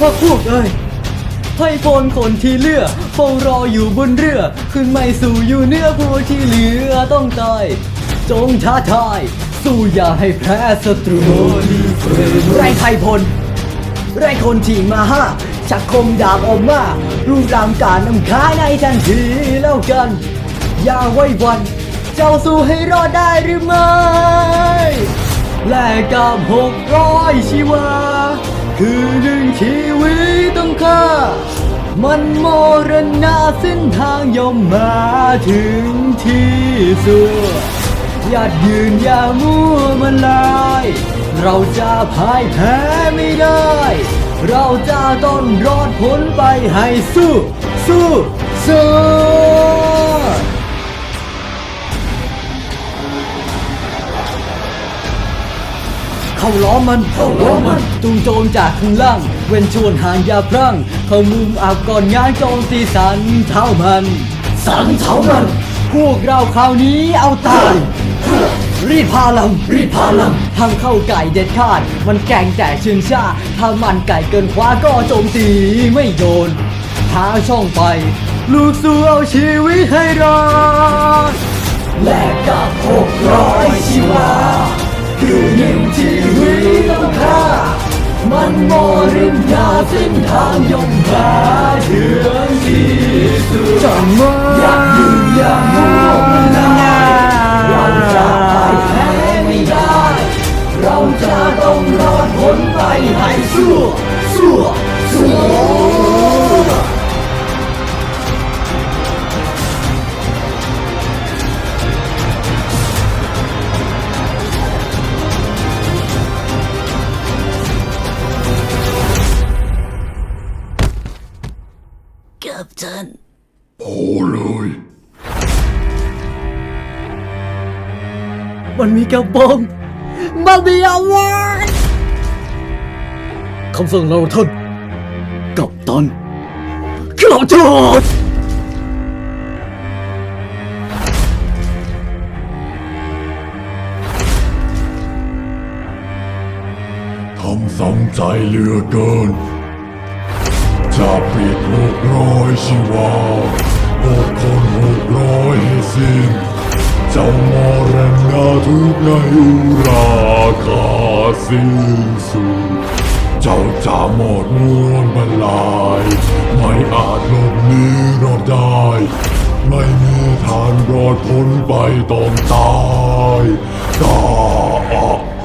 พวกเอ้ยให้พลคนที่เลือเฝ้ารออยู่บนเรือ ขึ้นไม่สู่อยู่เนื้อพวกที่เหลือต้องตาย จงท้าทาย สู้อย่าให้แพ้ศัตรูไรไทยพล ไรคนที่มาห้าชักคมดาบออกมา รูปร่างการนำค้ายในทันทีแล้วกัน อย่าไว้วัน เจ้าสู้ให้รอดได้หรือไม่ แลกกับหกร้อยชีวา คือหนึ่งชีวิตต้องฆ่ามันโมรณะเส้นทางย่อมมาถึงที่สุดอย่ายืนอย่ามั่วมันลาย เราจะพ่ายแพ้ไม่ได้ เราจะต้องรอดพ้นไปให้สู้ สู้สู้ เข้าล้อมมันเข้าล้อมมันจุงโจมจากข้างล่าง เว้นชวนห่างอย่าพรั่ง เข้ามุมอาบก่อนง้างโจมตีสันเท้ามัน สันเท้ามัน พวกเราคราวนี้เอาตายรีดพาลังรีดพาลังทางเข้าไก่เด็ดขาด มันแกร่งแต่ชื่นชาถ้ามันไก่เกินคว้าก็โจมตีไม่โดนหาช่องไป ลูกสู้เอาชีวิตให้รอดแลกกับหกร้อยชีวาคือหนึ่งชีวิตต้องฆ่า มันโมริมยาเส้นทางย่อมพาถึงที่สุดจังว่ โอ้เลย มันมีกระบองมันมีอาวุธคำสั่งเราท่านกับตันกระโดดทำซ้ำใจเหลือเกิน จะปิดหกร้อยชีวาหกคนหกร้อยให้สิ้นเจ้ามรณะทุกในอุราคาสิ้นสุดเจ้าจะหมดมวลบรรลาย ไม่อาจหลบหนีรอดได้ ไม่มีทางรอดพ้นไปต้องตายตาย